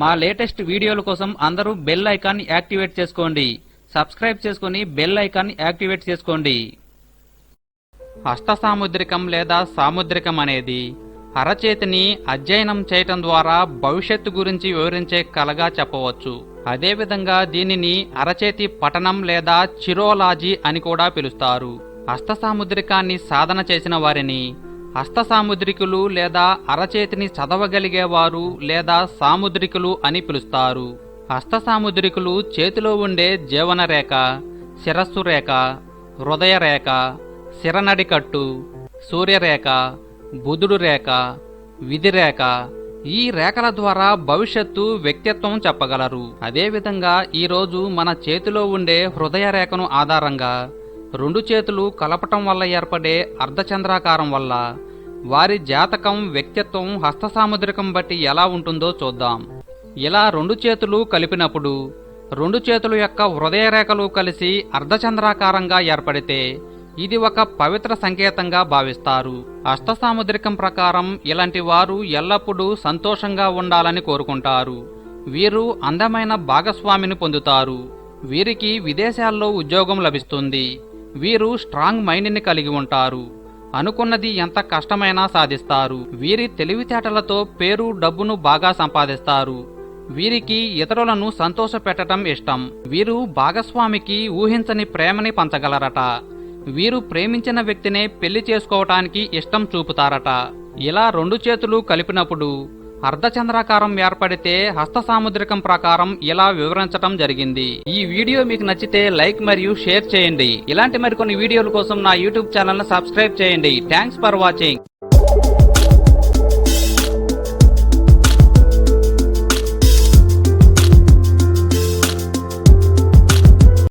మా లేటెస్ట్ వీడియోల కోసం అందరూ బెల్ ఐకాన్ యాక్టివేట్ చేసుకోండి. సబ్స్క్రైబ్ చేసుకుని బెల్ ఐకాన్ యాక్టివేట్ చేసుకోండి. హస్త సాముద్రికం లేదా సాముద్రికం అనేది అరచేతిని అధ్యయనం చేయటం ద్వారా భవిష్యత్తు గురించి వివరించే కలగా చెప్పవచ్చు. అదేవిధంగా దీనిని అరచేతి పఠనం లేదా చిరోలాజీ అని కూడా పిలుస్తారు. హస్త సాముద్రికాన్ని సాధన చేసిన వారిని హస్త సాముద్రికులు లేదా అరచేతిని చదవగలిగేవారు లేదా సాముద్రికులు అని పిలుస్తారు. హస్త సాముద్రికులు చేతిలో ఉండే జీవన రేఖ శిరస్సు రేఖ హృదయ రేఖ శిరనడికట్టు సూర్యరేఖ బుధుడు రేఖ విధి రేఖ ఈ రేఖల ద్వారా భవిష్యత్తు వ్యక్తిత్వం చెప్పగలరు. అదేవిధంగా ఈరోజు మన చేతిలో ఉండే హృదయ రేఖను ఆధారంగా రెండు చేతులు కలపటం వల్ల ఏర్పడే అర్ధచంద్రాకారం వల్ల వారి జాతకం వ్యక్తిత్వం హస్తసాముద్రికం బట్టి ఎలా ఉంటుందో చూద్దాం. ఇలా రెండు చేతులు కలిపినప్పుడు రెండు చేతుల యొక్క హృదయ రేఖలు కలిసి అర్ధచంద్రాకారంగా ఏర్పడితే ఇది ఒక పవిత్ర సంకేతంగా భావిస్తారు. అష్టసాముద్రికం ప్రకారం ఇలాంటి వారు ఎల్లప్పుడూ సంతోషంగా ఉండాలని కోరుకుంటారు. వీరు అందమైన భాగస్వామిని పొందుతారు. వీరికి విదేశాల్లో ఉద్యోగం లభిస్తుంది. వీరు స్ట్రాంగ్ మైండ్ని కలిగి ఉంటారు. అనుకున్నది ఎంత కష్టమైనా సాధిస్తారు. వీరి తెలివితేటలతో పేరు డబ్బును బాగా సంపాదిస్తారు. వీరికి ఇతరులను సంతోషపెట్టడం ఇష్టం. వీరు భాగస్వామికి ఊహించని ప్రేమని పంచగలరట. వీరు ప్రేమించిన వ్యక్తినే పెళ్ళి చేసుకోవటానికి ఇష్టం చూపుతారట. ఇలా రెండు చేతులు కలిపినప్పుడు అర్ధచంద్రాకారం ఏర్పడితే హస్త సాముద్రికం ప్రకారం ఇలా వివరించటం జరిగింది. ఈ వీడియో మీకు నచ్చితే లైక్ మరియు షేర్ చేయండి. ఇలాంటి మరికొన్ని వీడియోల కోసం నా యూట్యూబ్ ఛానల్ సబ్స్క్రైబ్ చేయండి. Thanks for watching.